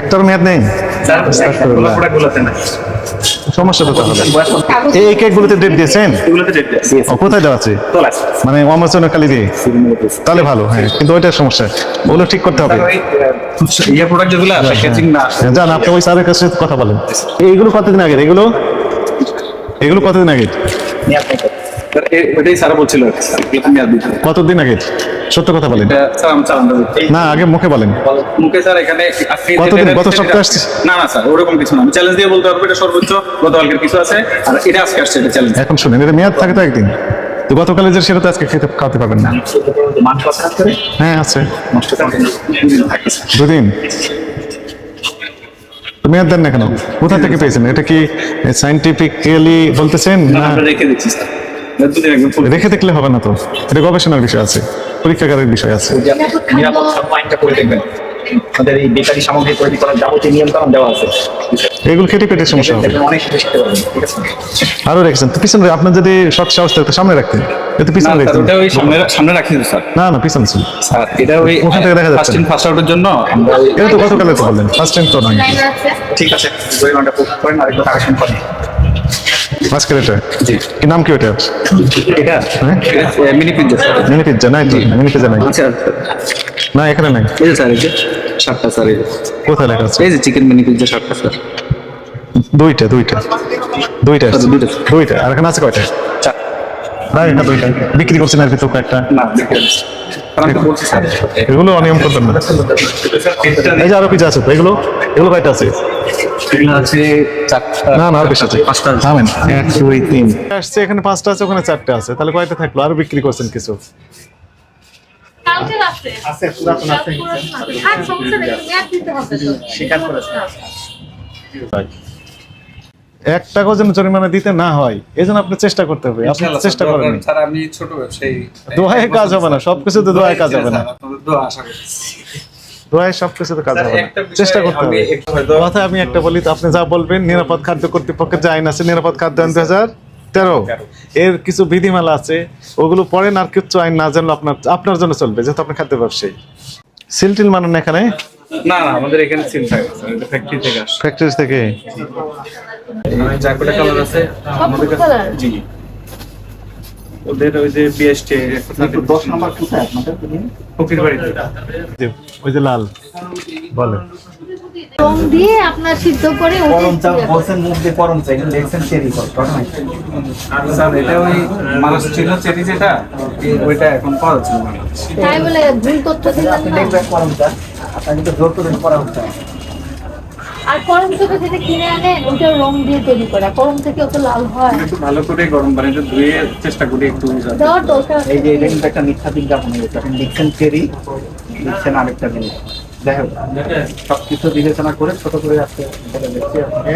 একটার মেয়াদ নেই। আস্তাগফিরুল্লাহ। প্রোডাক্টগুলোতে না সমস্যা তো তাহলে ডেট দিয়েছেন? কোথায় দেওয়া আছে? মানে অমোচনের কালি দিয়ে? তাহলে ভালো হ্যাঁ কিন্তু ওইটার সমস্যা। ওগুলো ঠিক করতে হবে। ওই ইয়ে প্রোডাক্ট যেগুলো প্যাকেজিং যান আপনি ওই স্যারের কাছে কথা বলেন। এইগুলো কতদিন আগে এগুলো? এগুলো কতদিন আগে ওইটাই স্যার বলছিল। মেয়াদ কতদিন আগে? সত্য কথা বলেন। এটা, স্যার আমি চালান দেবো। এই না আগে মুখে বলেন। মুখে স্যার এখানে কতদিন? গত সপ্তাহে আসছে? না না স্যার ওরকম কিছু না। আমি চ্যালেঞ্জ দিয়ে বলতে পারব এটা সর্বোচ্চ। গতকালকের কিছু আছে আর এটা আজকে আসছে এটা চ্যালেঞ্জ এখন শুনেন এটা মেয়াদ থাকে তো একদিন। তো গতকালে যে সেটা তো আজকে খেতে খাওয়াতে পারবেন না? হ্যাঁ আছে। দুদিন। মেয়াদ দেন না কেন? কোথা থেকে পেয়েছেন? এটা কি সাইন্টিফিক্যালি বলতেছেন না, না রেখে দিচ্ছি স্যার। এটা। রেখে দেখলে হবে না তো। এটা গবেষণার বিষয় আছে পরীক্ষাগারের বিষয় আছে। আমাদের এই বেকারি সামগ্রী তৈরি করার যাবতীয় নিয়ম কানুন দেওয়া আছে। এগুলো খেটে পেটে সমস্যা হবে। অনেক কিছু শিখতে পারবেন ঠিক আছে? আরও রেখেছেন। তো পিছনে আপনার যদি সৎ সাহস থাকতো সামনে রাখতেন পিছনে ওই সামনে সামনে স্যার। না না পিছনে ছিল স্যার এটা ওই ওখান থেকে দেখা যাচ্ছে ফার্স্ট ইন ফার্স্ট আউটের জন্য আমরা এটা তো গতকালে তো বললেন। ফার্স্ট টাইম তো নয়। ঠিক আছে করেন কারেকশন করেন। আজকের এটা কি নাম কি ওটা এটা? মিনি পিজ্জা মিনি পিজ্জা নাই তো? মিনি পিজ্জা নাই। আচ্ছা। না এখানে নাই। এই স্যার এই সাতটা স্যার এই কোথায় লেখা আছে? এই যে চিকেন মিনি পিজ্জা সাতটা স্যার দুইটা দুইটা। দুইটা আচ্ছা, দুইটা। দুইটা। আর এখানে আছে কয়টা? চার। না এটা দুইটা। বিক্রি করছেন আর ভিতর কয়েকটা না এগুলো অনিয়ম করবেন না। এই যে আরও পিজা আছে তো এগুলো? এগুলো কয়টা আছে? না না আর বেশি আছে। পাঁচটা থামেন। এক দুই তিন। আসছে এখানে পাঁচটা আছে ওখানে চারটা আছে। তাহলে কয়টা থাকল? আরও বিক্রি করছেন কিছু? কালকের আছে আছে। পুরাতন আছে। আর সমস্যা নেই দিতে হবে স্বীকার করেছে। এক টাকাও যেন জরিমানা দিতে না হয় এই জন্য আপনি চেষ্টা করতে হবে। আপনি চেষ্টা করেন। দোয়া স্যার আমি ছোট ব্যবসায়ী। দোয়ায় কাজ হবে না সবকিছু তো দোয়ায় কাজ হবে না দোয়া আশা করছি। দোয়ায় সবকিছু তো কাজ হবে না। চেষ্টা করতে আমি হবে। কথা আমি একটা বলি আপনি যা বলবেন নিরাপদ খাদ্য কর্তৃপক্ষের যে আইন আছে নিরাপদ খাদ্য আইন দু তেরো। এর কিছু বিধিমালা আছে ওগুলো পড়েন আর কিছু আইন না জানলে আপনার আপনার জন্য চলবে যেহেতু আপনি খাদ্য ব্যবসায়ী। সিল টিল মানেন এখানে? না না আমাদের এখানে সিল থাকে না, স্যার এটা ফ্যাক্টরি থেকে ফ্যাক্টরি থেকে? এই কালার আছে? আমাদের কাছে জি। ওদের ওই যে বিএসটি দশ নম্বর কোথায় আপনাদের ফকির বাড়িতে। ওই যে লাল বলেন রং দিয়ে আপনার সিদ্ধ করে ওটা পরম চা বলছেন মুখ দিয়ে পরম চা এখানে দেখছেন চেরি আর স্যার এটা ওই মানুষ ছিল চেরি যেটা? ওইটা এখন পাওয়া যাচ্ছে। তাই বলে ভুল তথ্য দিলেন না। দেখবেন পরম চা আপনার কিন্তু জোর করে পরম চা আর করম থেকে যেটা কিনে আনেন ওটা রং দিয়ে তৈরি করা। করম থেকে অত লাল হয়। একটু ভালো করে গরম পানিতে ধুয়ে চেষ্টা করি একটু দেওয়ার দরকার এই যে এটা কিন্তু একটা মিথ্যা বিজ্ঞাপন হয়ে গেছে। আপনি লিখছেন চেরি লিখছেন আরেকটা জিনিস। যাই হোক সব কিছু বিবেচনা করে ছোট করে আজকে বলে দিচ্ছি আপনাকে।